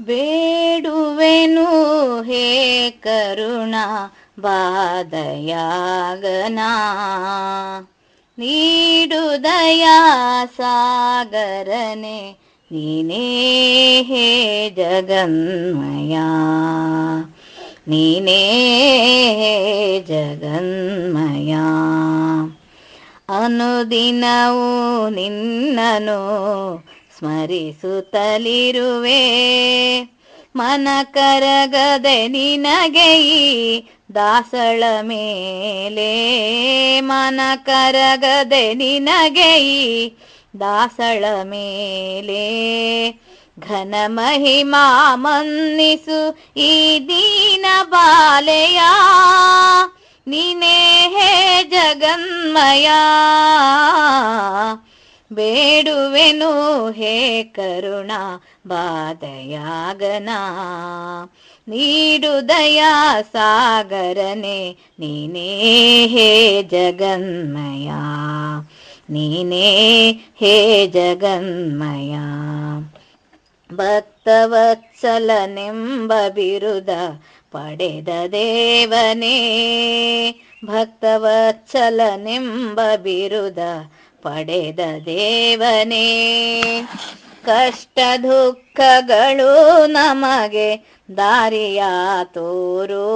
ಬೇಡುವೆನು ಹೇ ಕರುಣಾ ಬಾದಯಾಗನಾ ನೀಡು ದಯಾ ಸಾಗರನೆ ನೀನೇ ಹೇ ಜಗನ್ಮಯ. ನೀನೇ ಜಗನ್ಮಯ. ಅನುದಿನವೂ ನಿನ್ನನು ಸ್ಮರಿಸುತ್ತಲಿರುವೆ. ಮನ ಕರಗದೆ ನಿನಗೆ ಈ ದಾಸಳ ಮೇಲೆ. ಮನ ಕರಗದೆ ನಿನಗೆ ಈ ದಾಸಳ ಮೇಲೆ. ಘನ ಮಹಿಮಾ ಮನ್ನಿಸು ಈ ದೀನ ಬಾಲೆಯ. ನೀನೇ ಹೇ ಜಗನ್ಮಯ. ಬೇಡುವೆನು ಹೇ ಕರುಣಾ ಬಾದಯಾಗನ ನೀಡು ದಯಾ ಸಾಗರನೆ, ನೀನೇ ಹೇ ಜಗನ್ಮಯ. ನೀನೇ ಹೇ ಜಗನ್ಮಯ. ಭಕ್ತವತ್ಸಲನೆಂಬ ಬಿರುದ ಪಡೆದ ದೇವನೇ. ಭಕ್ತವತ್ಸಲನೆಂಬ ಬಿರುದ ಪಡೆದ ದೇವನೇ ಕಷ್ಟ ದುಃಖಗಳು ನಮಗೆ ದಾರಿಯ ತೋರು.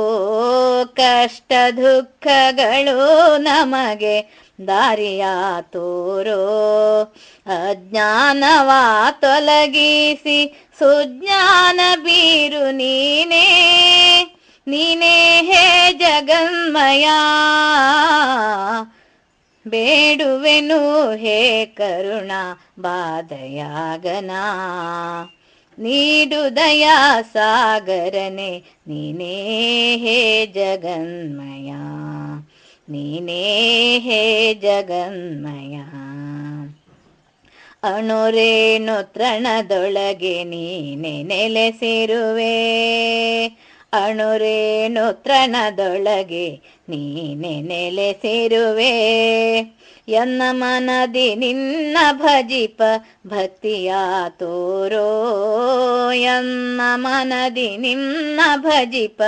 ಕಷ್ಟ ದುಃಖಗಳು ನಮಗೆ ದಾರಿಯ ತೋರು. ಅಜ್ಞಾನವ ತೊಲಗಿಸಿ ಸುಜ್ಞಾನ ಬೀರು ನೀನೇ ನೀನೇ ಹೇ ಜಗನ್ಮಯ. ಬೇಡುವೆನು ಹೇ ಕರುಣಾ ಬಾದಯಾಗನಾ ನೀಡು ದಯಾ ಸಾಗರನೆ, ನೀನೇ ಹೇ ಜಗನ್ಮಯ. ನೀನೇ ಹೇ ಜಗನ್ಮಯ. ಅಣುರೇನು ತೃಣದೊಳಗೆ ನೀನೆ ನೆಲೆಸಿರುವೆ. ಅಣುರೇಣು ತ್ರಣದೊಳಗೆ ನೀನೆ ನೆಲೆಸಿರುವೆ. ಎನ್ನ ಮನದಿ ನಿನ್ನ ಭಜಿಪ ಭಕ್ತಿಯ ತೋರೋ. ಎನ್ನ ಮನದಿ ನಿನ್ನ ಭಜಿಪ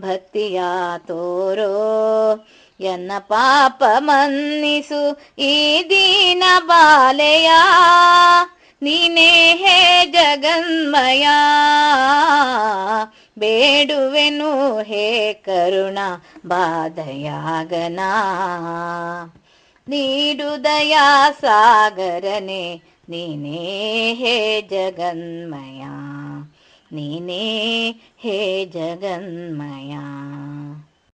ಭಕ್ತಿಯ ತೋರೋ. ಎನ್ನ ಪಾಪ ಮನ್ನಿಸು ಈ ದೀನ ಬಾಲೆಯ. ನೀನೇ ಹೇ ಜಗನ್ಮಯ. ಬೇಡುವೆನು ಹೇ ಕರುಣಾ ಬಾದಯಾಗನಾ ನೀಡು ದಯಾ ಸಾಗರನೆ ನೀನೇ ಹೇ ಜಗನ್ಮಯ ನೀನೇ ಹೇ ಜಗನ್ಮಯ